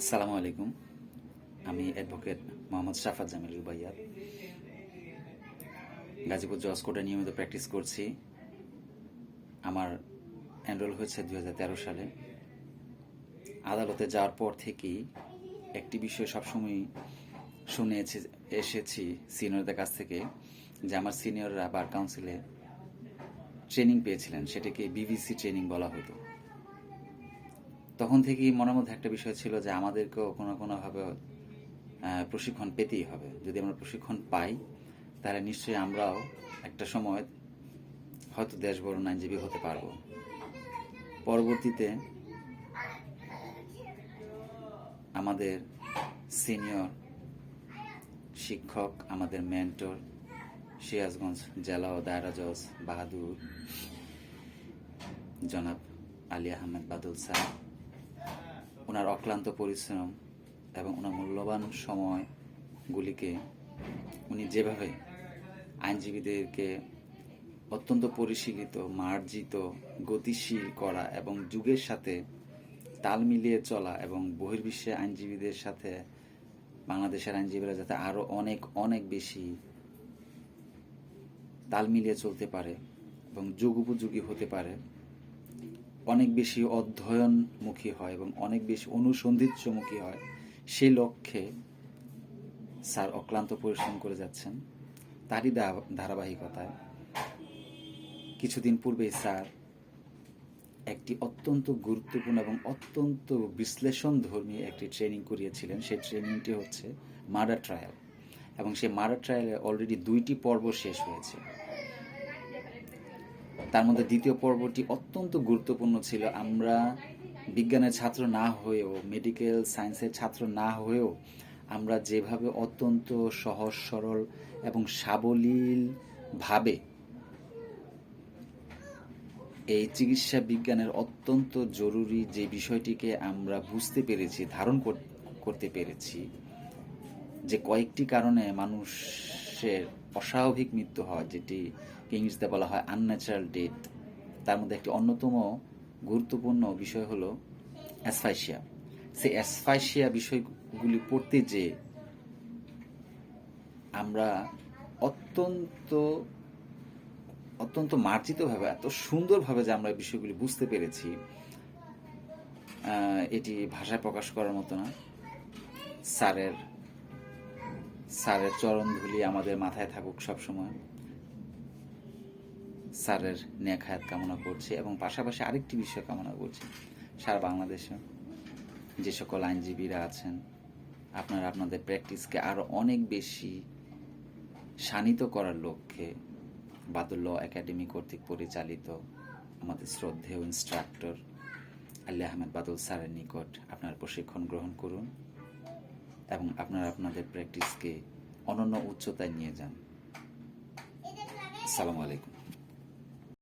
আসসালামু আলাইকুম। আমি অ্যাডভোকেট মোহাম্মদ শাফাত জামিল রুবাইয়াত গাজীপুর জজ কোর্টে নিয়মিত প্র্যাকটিস করছি। আমার এনরোল হয়েছে দু হাজার তেরো সালে। আদালতে যাওয়ার পর থেকেই একটি বিষয় সবসময় শুনে এসে- এসেছি সিনিয়রদের কাছ থেকে যে আমার সিনিয়ররা বার কাউন্সিলে ট্রেনিং পেয়েছিলেন। সেটাকে বিবিসি ট্রেনিং বলা হতো। তখন থেকেই মনের মধ্যে একটা বিষয় ছিল যে আমাদেরকেও কোনো কোনোভাবে প্রশিক্ষণ পেতেই হবে। যদি আমরা প্রশিক্ষণ পাই, তাহলে নিশ্চয়ই আমরাও একটা সময় হয়তো দেশ বড় আইনজীবী হতে পারব। পরবর্তীতে আমাদের সিনিয়র শিক্ষক, আমাদের মেন্টর সিরাজগঞ্জ জেলা ও দায়রা জজ বাহাদুর জনাব আলী আহমেদ বাদুল স্যার ওনার অক্লান্ত পরিশ্রম এবং ওনার মূল্যবান সময়গুলিকে উনি যেভাবে আইনজীবীদেরকে অত্যন্ত পরিশীলিত, মার্জিত, গতিশীল করা এবং যুগের সাথে তাল মিলিয়ে চলা এবং বহির্বিশ্বে আইনজীবীদের সাথে, বাংলাদেশের আইনজীবীরা যাতে আরও অনেক অনেক বেশি তাল মিলিয়ে চলতে পারে এবং যুগ উপযোগী হতে পারে অনেক বেশি অধ্যয়নমুখী হয় এবং অনেক বেশি অনুসন্ধিৎসমুখী হয় সেই লক্ষ্যে স্যার অক্লান্ত পরিশ্রম করে যাচ্ছেন। তারই ধারাবাহিকতায় কিছুদিন পূর্বেই স্যার একটি অত্যন্ত গুরুত্বপূর্ণ এবং অত্যন্ত বিশ্লেষণ ধর্মী একটি ট্রেনিং করিয়েছিলেন। সেই ট্রেনিংটি হচ্ছে মার্ডার ট্রায়াল এবং সেই মার্ডার ট্রায়ালে অলরেডি দুইটি পর্ব শেষ হয়েছে। তার মধ্যে দ্বিতীয় পর্বটি অত্যন্ত গুরুত্বপূর্ণ ছিল। আমরা বিজ্ঞানের ছাত্র না হয়েও মেডিকেল সায়েন্সের ছাত্র না হয়েও, আমরা যেভাবে অত্যন্ত সহজ, সরল এবং সাবলীলভাবে এই চিকিৎসা বিজ্ঞানের অত্যন্ত জরুরি যে বিষয়টিকে আমরা বুঝতে পেরেছি, ধারণ করতে পেরেছি, যে কয়েকটি কারণে মানুষের অস্বাভাবিক মৃত্যু হয়, যেটি ইংরেজিতে বলা হয় আনন্যাচারাল ডেথ তার মধ্যে একটি অন্যতম গুরুত্বপূর্ণ বিষয় হলো অ্যাসফাইসিয়া সেই অ্যাসফাইসিয়া বিষয়গুলি পড়তে যে আমরা অত্যন্ত অত্যন্ত মার্জিতভাবে, এত সুন্দরভাবে যে আমরা বিষয়গুলি বুঝতে পেরেছি এটি ভাষায় প্রকাশ করার মতো না। স্যারের স্যারের চরণ ধুলি আমাদের মাথায় থাকুক সবসময়। স্যারের নেখায়াত কামনা করছি এবং পাশাপাশি আরেকটি বিষয় কামনা করছি। সারা বাংলাদেশে যে সকল আইনজীবীরা আছেন, আপনারা আপনাদের প্র্যাকটিসকে আরও অনেক বেশি শানিত করার লক্ষ্যে বাদুল্য একাডেমি কর্তৃক পরিচালিত আমাদের শ্রদ্ধেয় ইনস্ট্রাক্টর আলী আহমেদ বাদল স্যারের নিকট আপনার প্রশিক্ষণ গ্রহণ করুন। এবং আপনারা আপনাদের প্র্যাকটিসকে অনন্য উচ্চতায় নিয়ে যান। আসসালামু আলাইকুম।